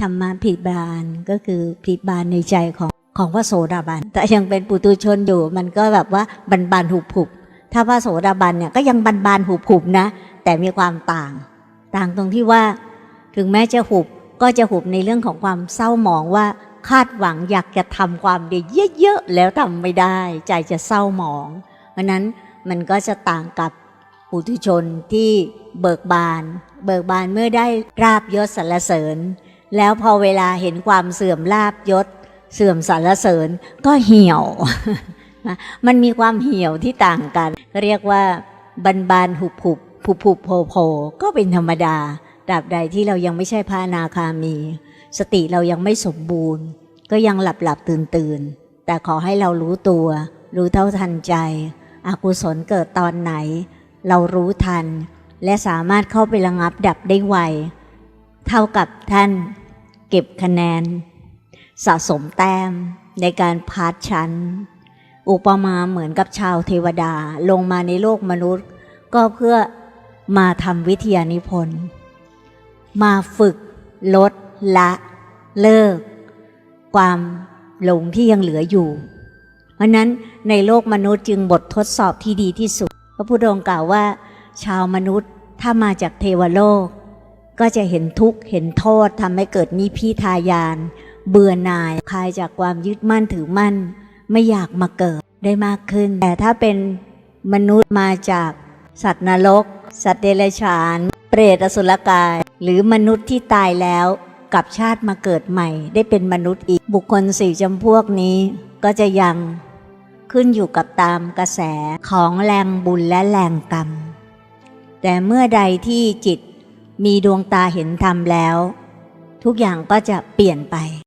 ธรรมะผิดบานก็คือผิดบานในใจของของพระโสดาบัน แต่ยังเป็นปุตุชนอยู่มันก็แบบว่าบันบานหุบหุบถ้าพระโสดาบันเนี่ยก็ยังบันบานหุบหุบนะ แต่มีความต่าง ต่างตรงที่ว่า ถึงแม้จะหุบก็จะหุบในเรื่องของความเศร้าหมองว่าคาดหวังอยากจะทำความดีเยอะๆแล้วทำไม่ได้ ใจจะเศร้าหมอง เพราะนั้นมันก็จะต่างกับปุถุชนที่เบิกบาน เบิกบานเมื่อได้ราบยศสรรเสริญ แล้วพอเวลาเห็นความเสื่อมลาบยศ เสื่อมสรรเสริญก็เหี่ยว มันมีความเหี่ยวที่ต่างกัน เรียกว่าบันบานหุบหุบผุบผุบโผโผก็เป็นธรรมดาตราบใดที่เรายังไม่ใช่พระนาคามี สติเรายังไม่สมบูรณ์ ก็ยังหลับหลับตื่นตื่นแต่ขอให้เรารู้ตัว รู้เท่าทันใจอกุศลเกิดตอนไหน เรารู้ทัน และสามารถเข้าไประงับดับได้ไว เท่ากับท่าน เก็บคะแนน สะสมแต้มในการพาดชั้น อุปมาเหมือนกับชาวเทวดาลงมาในโลกมนุษย์ ก็เพื่อมาทำวิทยานิพนธ์ มาฝึกลดละเลิก ความหลงที่ยังเหลืออยู่ เพราะนั้นในโลกมนุษย์จึงบททดสอบที่ดีที่สุด พระพุทธองค์กล่าวว่า ชาวมนุษย์ถ้ามาจากเทวโลก ก็จะเห็นทุกข์เห็นโทษทำให้เกิดนิพพิทายาน เบื่อหน่ายคลายจากความยึดมั่นถือมั่น ไม่อยากมาเกิดได้มากขึ้น แต่ถ้าเป็นมนุษย์มาจากสัตว์นรก สัตว์เดรัจฉาน เปรตอสุรกาย หรือมนุษย์ที่ตายแล้วกลับชาติมาเกิดใหม่ ได้เป็นมนุษย์อีกบุคคลสี่จำพวกนี้ก็จะยังขึ้นอยู่กับตามกระแสของแรงบุญและแรงกรรม แต่เมื่อใดที่จิต มีดวงตาเห็นธรรมแล้ว ทุกอย่างก็จะเปลี่ยนไป